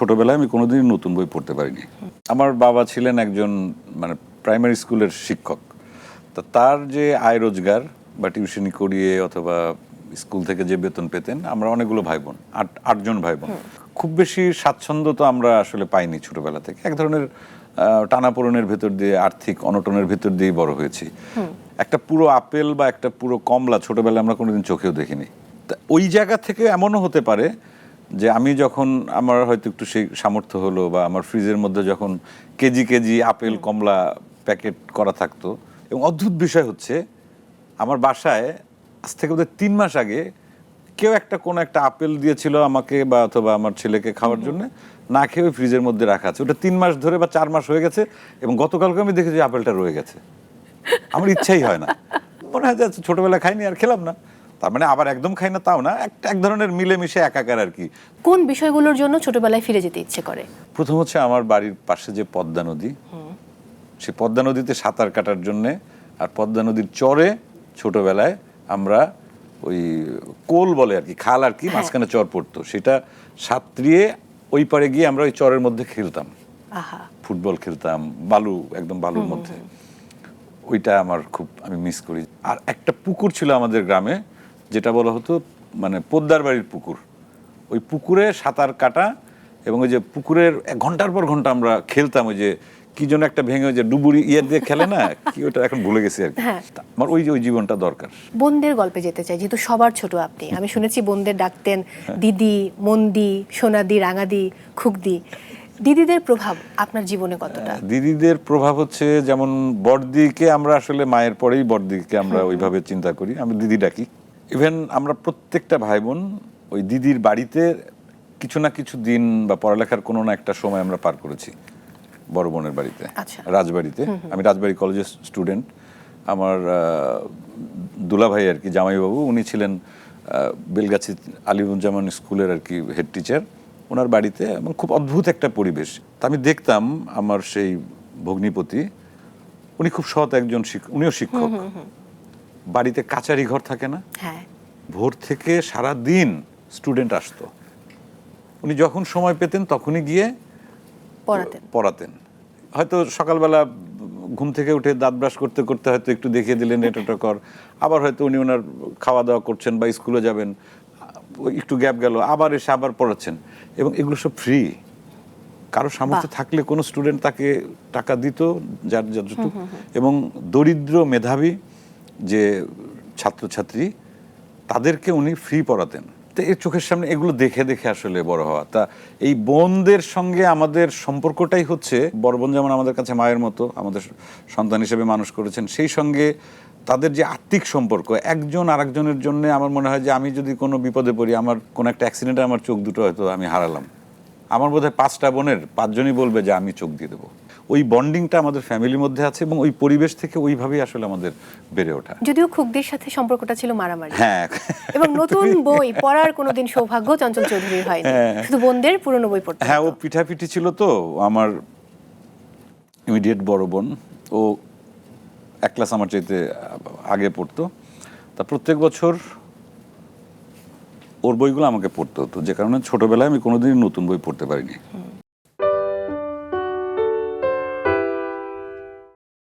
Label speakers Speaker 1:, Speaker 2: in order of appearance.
Speaker 1: ছোটবেলায় আমি কোনোদিনই নতুন বই পড়তে পারিনি। আমার বাবা ছিলেন একজন মানে প্রাইমারি স্কুলের শিক্ষক। তা তার যে আয় রোজগার বা টিউশনি করিয়ে অথবা স্কুল থেকে যে বেতন পেতেন আমরা অনেকগুলো ভাই বোন আট আটজন ভাই বোন খুব বেশি স্বাচ্ছন্দ্য তো আমরা আসলে পাইনি ছোটবেলা থেকে। এক ধরনের টানাপোড়েনের ভেতর দিয়ে আর্থিক অনটনের ভেতর দিয়েই বড় হয়েছি। একটা পুরো আপেল বা একটা পুরো কমলা ছোটবেলায় আমরা কোনোদিন চোখেও দেখিনি। তা ওই জায়গা থেকে এমনও হতে পারে যে আমি যখন আমার হয়তো একটু সেই সামর্থ্য হলো বা আমার ফ্রিজের মধ্যে যখন কেজি কেজি আপেল কমলা প্যাকেট করা থাকতো এবং অদ্ভুত বিষয় হচ্ছে আমার বাসায় আজ থেকে বোধহয় তিন মাস আগে কেউ একটা কোনো একটা আপেল দিয়েছিল আমাকে বা অথবা আমার ছেলেকে খাওয়ার জন্য না খেয়ে ফ্রিজের মধ্যে রাখা আছে। ওটা তিন মাস ধরে বা চার মাস হয়ে গেছে এবং গতকালকে আমি দেখেছি আপেলটা রয়ে গেছে। আমার ইচ্ছাই হয় না। মনে হয় যে আচ্ছা, ছোটবেলা খাইনি আর খেলাম না। তার মানে আবার একদম খাই না তাও না একটা এক ধরনের মিলেমিশে একাকার আর কি।
Speaker 2: কোন বিষয়গুলোর জন্য ছোটবেলায় ফিরে যেতে ইচ্ছে করে?
Speaker 1: প্রথম হচ্ছে আমার বাড়ির পাশে যে পদ্মা নদী সে পদ্মা নদীতে সাঁতার কাটার জন্যে আর পদ্মা নদীর চরে ছোটবেলায় আমরা ওই কোল বলে আর কি খাল আর কি মাঝখানে চর পড়তো। সেটা সাঁতরিয়ে ওই পারে গিয়ে আমরা ওই চরের মধ্যে খেলতাম।
Speaker 2: আহা।
Speaker 1: ফুটবল খেলতাম বালু একদম বালুর মধ্যে। ওইটা আমার খুব আমি মিস করি। আর একটা পুকুর ছিল আমাদের গ্রামে যেটা বলা হতো মানে পোদ্দার বাড়ির পুকুর। ওই পুকুরে সাঁতার কাটা এবং ওই যে পুকুরের এক ঘণ্টার পর ঘণ্টা আমরা খেলতাম ওই যে কি যেন একটা ভেঙে যে ডুবুরি ইয়ে দিয়ে খেলে না কি ওটা এখন ভুলে গেছি আর কি।
Speaker 2: হ্যাঁ।
Speaker 1: আমার ওই যে ওই জীবনটা দরকার।
Speaker 2: বোনদের গল্পে যেতে চাই যেহেতু সবার ছোট আপনি। আমি শুনেছি বোনদের ডাকতেন
Speaker 1: হ্যাঁ।
Speaker 2: দিদি মন্দি সোনাদি রাঙাদি খুকদি। দিদিদের প্রভাব আপনার জীবনে কতটা?
Speaker 1: দিদিদের প্রভাব হচ্ছে যেমন বড়দিকে আমরা আসলে মায়ের পরেই বড়দিকে আমরা ওইভাবে চিন্তা করি। আমি দিদি ডাকি। ইভেন আমরা প্রত্যেকটা ভাই বোন ওই দিদির বাড়িতে কিছু না কিছু দিন বা পড়ালেখার কোনো না একটা সময় আমরা পার করেছি বড় বোনের বাড়িতে
Speaker 2: আচ্ছা।
Speaker 1: রাজবাড়িতে। আমি রাজবাড়ি কলেজের স্টুডেন্ট। আমার দুলাভাই আর কি জামাইবাবু উনি ছিলেন বেলগাছি আলিমুজ্জামান স্কুলের আর কি হেড টিচার ওনার বাড়িতে এবং খুব অদ্ভুত একটা পরিবেশ। তা আমি দেখতাম আমার সেই ভগ্নিপতি। উনি খুব সৎ একজন শিক্ষক উনিও শিক্ষক। বাড়িতে কাচারি ঘর থাকে না?
Speaker 2: হ্যাঁ।
Speaker 1: ভোর থেকে সারা দিন স্টুডেন্ট আসতো। উনি যখন সময় পেতেন তখনই গিয়ে
Speaker 2: পড়াতেন।
Speaker 1: পড়াতেন। হয়তো সকালবেলা ঘুম থেকে উঠে দাঁত ব্রাশ করতে করতে হয়তো একটু দেখিয়ে দিলেন এটা কর। আবার হয়তো উনি ওনার খাওয়া দাওয়া করছেন বা স্কুলে যাবেন একটু গ্যাপ গেল আবার এসে আবার পড়াচ্ছেন। এবং এগুলো সব ফ্রি। কারও সামর্থ্য থাকলে কোনো স্টুডেন্ট তাকে টাকা দিত যার যতটুকু। এবং দরিদ্র মেধাবী যে ছাত্রছাত্রী, তাদেরকে উনি ফ্রি পড়াতেন। তো এর চোখের সামনে এগুলো দেখে দেখে আসলে বড় হওয়া। তা এই বোনদের সঙ্গে আমাদের সম্পর্কটাই হচ্ছে বড় বোন যেমন আমাদের কাছে মায়ের মতো, আমাদের সন্তান হিসেবে মানুষ করেছেন, সেই সঙ্গে তাদের যে আত্মিক সম্পর্ক, একজন আরেকজনের জন্য আমার মনে হয় যে আমি যদি কোনো বিপদে পড়ি, আমার কোনো একটা অ্যাক্সিডেন্টে আমার চোখ দুটো হয়তো আমি হারালাম। আমার বোধহয় পাঁচটা বোনের, পাঁচজনই বলবে যে আমি চোখ দিয়ে দেবো। ওই বন্ডিংটা আমাদের ফ্যামিলির মধ্যে আছে এবং ওই পরিবেশ থেকে ওইভাবেই আসলে আমাদের বেড়ে ওঠা।
Speaker 2: যদিও খুকদির সাথে সম্পর্কটা ছিল মারামারি।
Speaker 1: হ্যাঁ।
Speaker 2: এবং নতুন বই পড়ার কোনোদিন সৌভাগ্য চঞ্চল চৌধুরীর হয়নি। শুধু বোনদের পুরনো বই পড়তে
Speaker 1: হ্যাঁ ও। পিঠাপিঠি ছিল তো আমার ইমিডিয়েট বড় বোন। ও এক ক্লাস আমার চাইতে আগে পড়তো। তা প্রত্যেক বছর ওর বইগুলো আমাকে পড়তে হতো। যে কারণে ছোটবেলায় আমি কোনোদিনই নতুন বই পড়তে পারিনি।